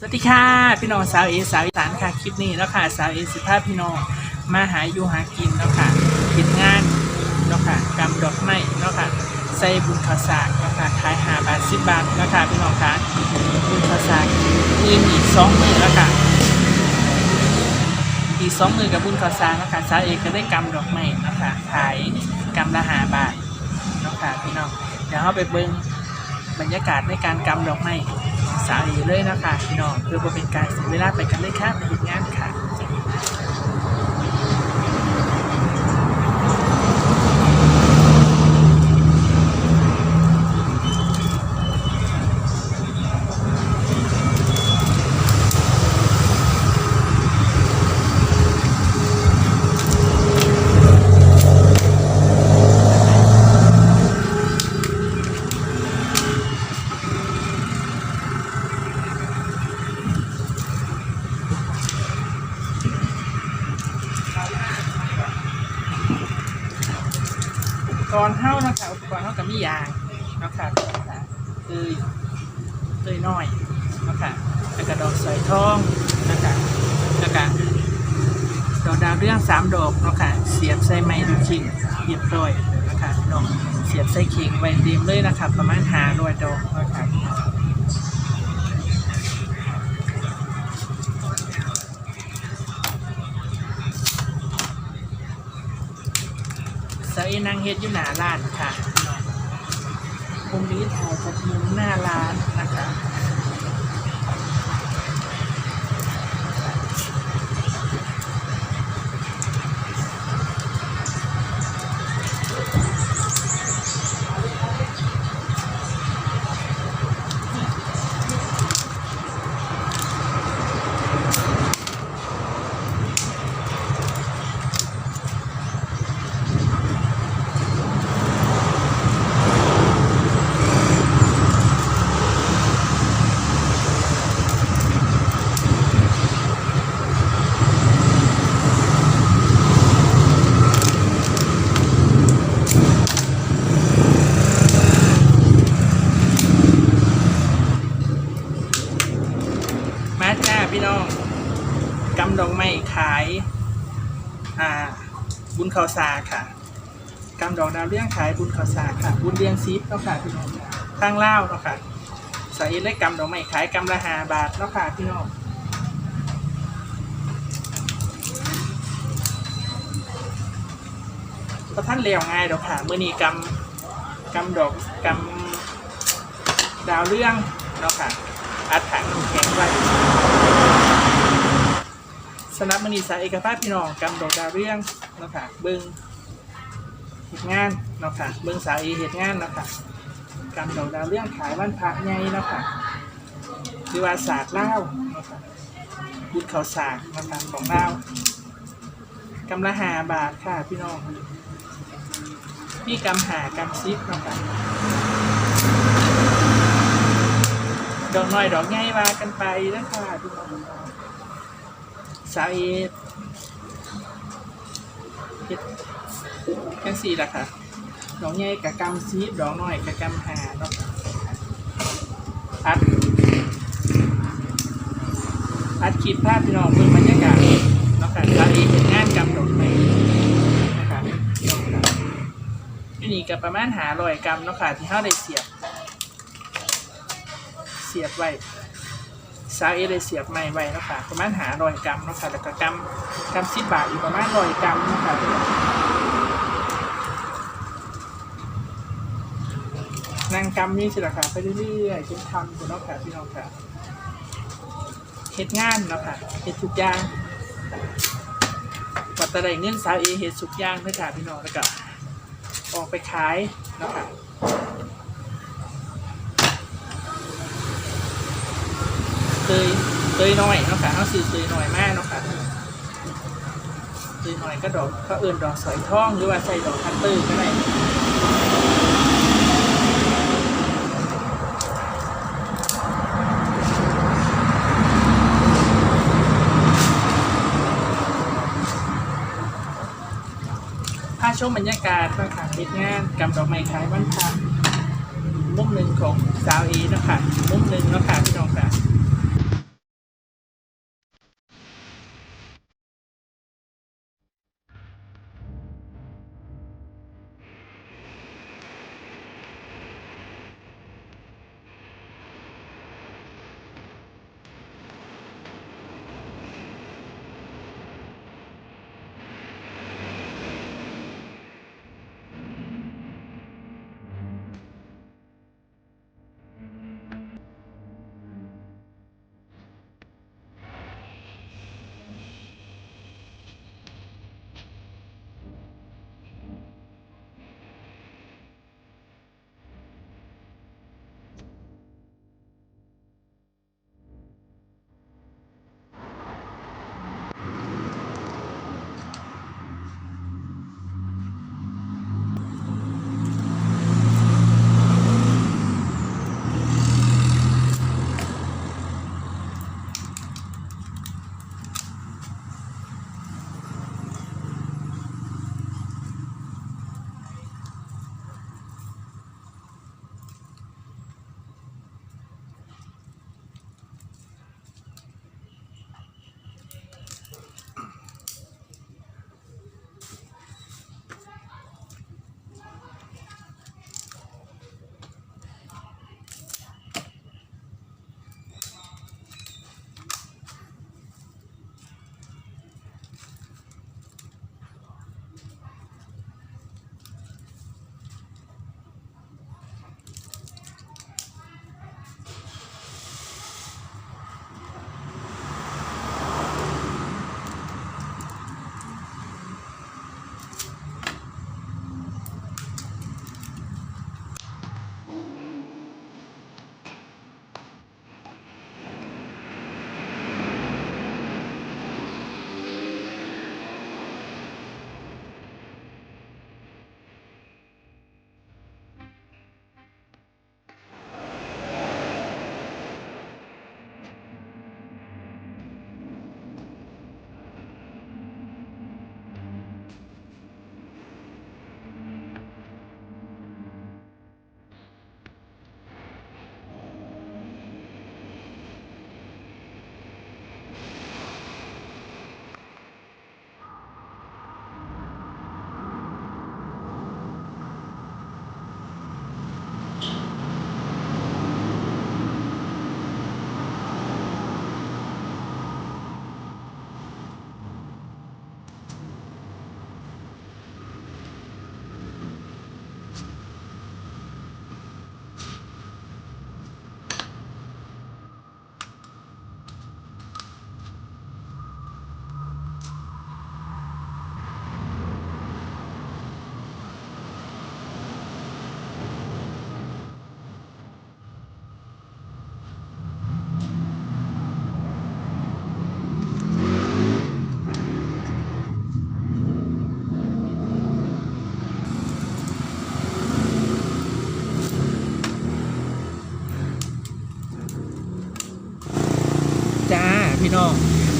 สวัสดีค่ะ พี่น้องสาวเอสาวอีสานค่ะคลิปนี้แล้วค่ะสาวเอสิภาพพี่น้องมาหาอยู่หากินแล้วค่ะกินงานแล้วค่ะกำดอกไม้แล้วค่ะใส่บุญข้าวสากแล้วค่ะขายหาบาทสิบบาทแล้วค่ะพี่น้องค่ะบุญข้าวสากมืออีกสองมือแล้วค่ะอีกสองมือกับบุญข้าวสากแล้วค่ะสาวเอก็ได้กำดอกไม้แล้วค่ะขายกำละหาบาทแล้วค่ะพี่น้องเดี๋ยวเราไปเบิ้งบรรยากาศในการกำดอกไม้ สาวเอเลยนะคะพี่น้องเพื่อเป็นการเสียเวลาไปกันเลยค่ะไปเห็นงานค่ะ อยทองนะคะแล้วก็ดอกดาวเรื่องสามดอกเนาะคะเสียบใส่ไม้ดูคิงเรียบร้อยนะคะพี่น้องเสียบใส่เข่งไว้เต็มเลยนะคะประมาณหาร้อยดอกนะคะใส่นางเฮ็ดอยู่หน้าร้านค่ะพี่น้องมุมนี้ถ่ายจากมุมหน้าร้านนะคะ กำดอกไม้ขาย อ่า บุญข้าวสาค่ะกำดอกดาวเรื่องขายบุญข้าวสาค่ะ บุญเลี้ยงซีฟเนาะค่ะพี่น้องข้างเล่าเนาะค่ะใส่เล็กกำดอกไม้ขายกำละหาบาทเนาะค่ะพี่น้องพระท่านเลี้ยวง่ายดอกค่ะเมื่อนี้กำกำดอกกำดาวเรื่องเนาะค่ะอัดถังแข็งไว้ สนับมณีสายเอกภาพพี่น้องกำดอกดาวเรื่องเนาะคะเบิ้งเหตุงานเนาะค่ะเบิ้งสาวเอเหตุงานเนาะค่ะกำดอกดาวเรื่องขายวันพระใหญ่เนาะค่ะหรือว่าศาสตร์เล่าเนาะค่ะบุญเขาศาสตร์เนาะค่ะของเล่ากำละหาบาทค่ะพี่น้องนี่กำหากำซิปเนาะค่ะดอกน้อยดอกใหญ่ว่ากันไปนะคะทุกคน สาวเอเฮ็ดกันสี่ละค่ะดอกใหญ่กับกำซีดดอกน้อยกับกำหาเนาะอัดอัดขีดภาพพี่น้องเมือบรรยากาศเนาะค่ะสาวเอเห็นงานกำดอกไม้นะคะที่นี่กับประมาณหาร้อยกรัมเนาะค่ะที่เขาได้เสียบ เสียบไว้ ซาเอเลยเสียบไม้ไว้เนาะคะประมาณหาร้อยกรัมเนาะคะแล้วก็กรัมกรัมสิบบาทอยู่ประมาณร้อยกรัมเนาะคะนางกรัมนี่สิละค่ะไปเรื่อยๆจนทำคุณเนาะค่ะพี่น้องค่ะเฮ็ดงานเนาะค่ะเฮ็ดทุกอย่างวัตถุใดเงินสาวเอเฮ็ดทุกอย่างเลยค่ะพี่น้องแล้วก็ออกไปขายเนาะค่ะ เต ยเตยน้อยเนาะค่ะเขาซื้อเตยน้อยมากเนาะค่ะเตยน้อยก็ดอกก็เอื่นดอกสอยทองหรือว่าใส่ดอกคัตเตอร์ก็ได้พาชมบรรยากาศนะคะเฮ็ดงานกำดอกไม้ขายวันพระมุมหนึ่งของสาวเอเนาะคะมุมหนึ่งเนาะค่ะพี่น้องค่ะ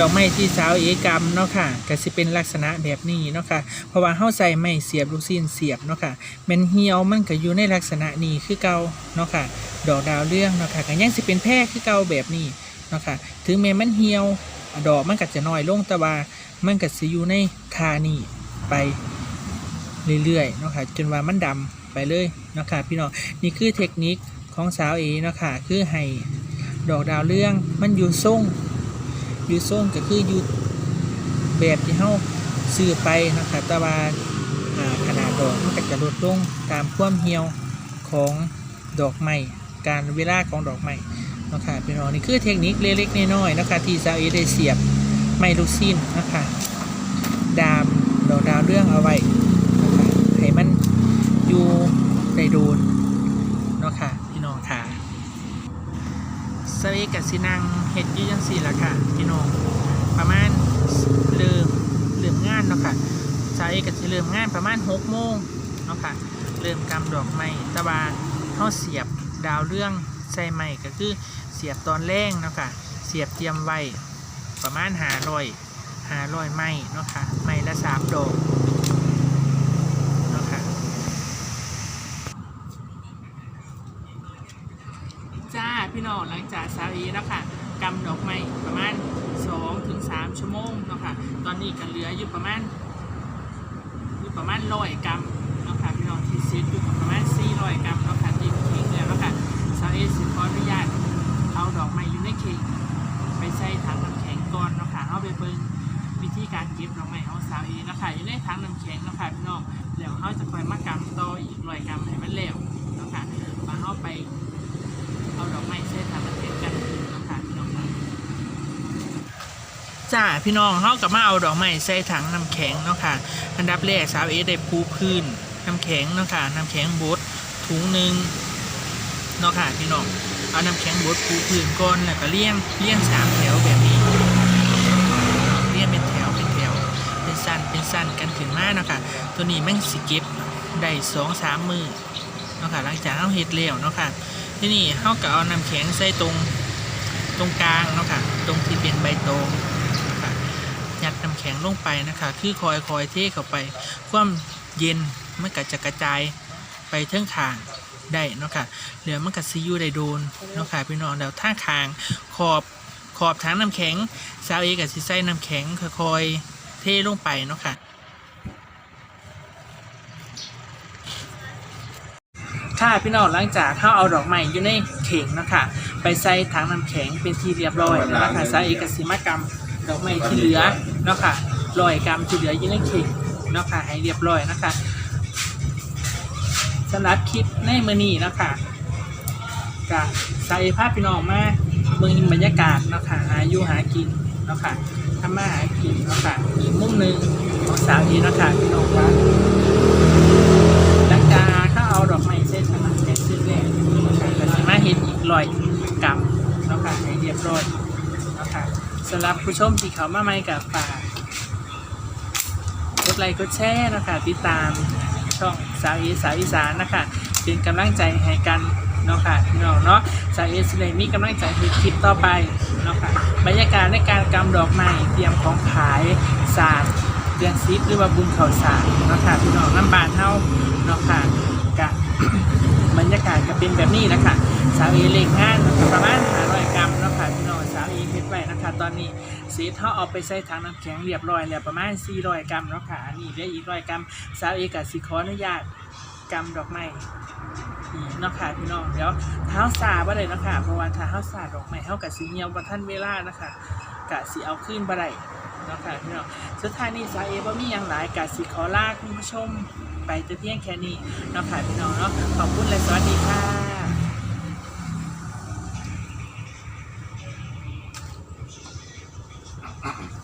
ดอกไม้ที่สาวเอกรรมเนาะค่ะก็สิเป็นลักษณะแบบนี้เนาะค่ะเพราะว่าเฮาใส่ไม้เสียบลูกซีนเสียบเนาะค่ะแม่นเหี่ยวมันก็อยู่ในลักษณะนี้คือเก่าเนาะค่ะดอกดาวเรื่องเนาะค่ะก็ยังสิเป็นแพร่คือเก่าแบบนี้เนาะค่ะถึงแม้มันเหี่ยวดอกมันก็จะน้อยลงแต่ว่ามันก็สิอยู่ในคานี่ไปเรื่อยๆเนาะค่ะจนว่ามันดำไปเลยเนาะค่ะพี่น้องนี่คือเทคนิคของสาวเอเนาะค่ะคือให้ดอกดาวเรื่องมันอยู่ทรง อยู่ทรงก็คืออยู่แบบที่เฮาซื้อไปนะคะแต่ว่าขนาดดอกมันก็จะลดลงตามความเหี่ยวของดอกไม้การเวลาของดอกไม้นะคะพี่น้องนี่คือเทคนิคเล็กๆน้อยๆนะคะที่ซาเอได้เสียบไม้ลูกซินนะคะดามดอกดาวเรื่องเอาไว้นะคะให้มันอยู่ในโดนเนาะค่ะพี่น้องค่ะ สวีกับสินังเฮ็ดยี่จังสี่ละค่ะพี่น้องประมาณเริ่มเริ่มงานเนาะค่ะสาวเอกกับสิเริ่มงานประมาณหกโมงเนาะค่ะเริ่มกำดอกไม้ตะวาเขาเสียบดาวเรื่องใส่ไม้ก็คือเสียบตอนแรกเนาะค่ะเสียบเตรียมไว้ประมาณหาร้อยหาร้อยไม้เนาะค่ะไม้ละสามดอกเนาะค่ะ จ้าพี่น้อง หลังจากซาอีแล้วค่ะกำดอกไม้ประมาณ2ถึง3ชั่วโมงเนาะค่ะตอนนี้ก็เหลืออยู่ประมาณอยู่ประมาณร้อยกำเนาะค่ะพี่น้องที่ซื้ออยู่ จ้าพี่น้องเขากับมาเอาดอกไม้ใส่ถังน้ำแข็งเนาะค่ะ อันดับแรกสาวเอได้ปูพื้นน้ำแข็งเนาะค่ะน้ำแข็งบดถุงหนึ่งเนาะค่ะพี่น้องเอาน้ำแข็งบดปูพื้นก่อนแล้วก็เลี้ยงเลี้ยงสามแถวแบบนี้เลี้ยงเป็นแถวเป็นแถวเป็นสั้นเป็นสั้นกันขึ้นมาเนาะค่ะ ตัวนี้แม่งสิเก็บได้สองสามมือเนาะค่ะหลังจากเอาเฮ็ดแล้วเนาะค่ะ ที่นี่เขาก็เอาน้ำแข็งใส่ตรงตรงกลางเนาะค่ะ ตรงที่เป็นใบโตอง ยัดน้ำแข็งลงไปนะคะ คือคอยคอยเทเข้าไป ความเย็นมันก็จะกระจายไปเทิงคางได้เนาะค่ะเหลือมันก็ซียูได้โดนเนาะค่ะพี่น้องแล้วถ้าคางขอบขอบทั้งน้ำแข็งสาวเอกับซีใส่น้ำแข็งค่อยๆเทลงไปเนาะค่ะค่ะพี่น้องหลังจากเขาเอาดอกไม้อยู่ในเข่งนะคะไปใส่ถังน้ำแข็งเป็นที่เรียบร้อยแล้วนะคะใส่เอกสิมากรรม ดอกไม้ที่เหลือเนาะค่ะร้อยกรัมที่เหลือยู่ในเข่งเนาะค่ะให้เรียบร้อยนะคะสำหรับคลิปในมือนี้เนาะคะกับใส่ภาพพี่น้องมาเมืองบรรยากาศเนาะค่ะหายู่หากินเนาะค่ะทำมาหากินเนาะค่ะอีกมุมหนึ่งของสาวอีเนาะค่ะพี่น้องครับหลังจากเขาเอาดอกไม้เส้นทางน้ำแข็งเส้นแรกก็จะมาเห็นอีกรอยกำเนาะค่ะให้เรียบร้อย สำหรับผู้ชมที่เขามาใหม่กับฝากกดไลค์กดแชร์นะคะติดตามช่องสาวอีสาวอีสานนะคะเป็นกำลังใจให้กันเนาะค่ะพี่น้องเนาะสาวเอสเลยมีกำลังใจให้คลิปต่อไปเนาะค่ะบรรยากาศในการกำดอกไม้เตรียมของขายศาสตร์เดือนซิปหรือว่าบุญเขาวสารเนาะค่ะพี่น้องน้ำบานเฮาเนาะค่ะกะบบรรยากาศก็เป็นแบบนี้นะคะสาวเอเล็กงานประมาณหาร้อยกรัมเนาะค่ะพี่น้อง คะตอนนี้สีเท่าเอาไปใส่ถังน้ำแข็งเรียบร้อยแล้วประมาณ 400 กรัมเนาะค่ะอันนี้เหลืออีกร้อยกรัมสาวเอกับสิขออนุญาตกำดอกไม้อีกเนาะค่ะพี่น้องเดี๋ยวเท้าสาบ่ได้เนาะค่ะเพราะว่าถ้าเท้าสาดอกไม้เท่ากับสีเหี่ยวบ่ทันเวลานะคะกะสิเอาขึ้นบ่ได้เนาะค่ะพี่น้องสุดท้ายนี้สาวเอบ่มีหยังหลายกะสิขอลากคุณผู้ชมไปแต่เพียงแค่นี้เนาะค่ะพี่น้องเนาะขอบคุณและสวัสดีค่ะ Uh-uh.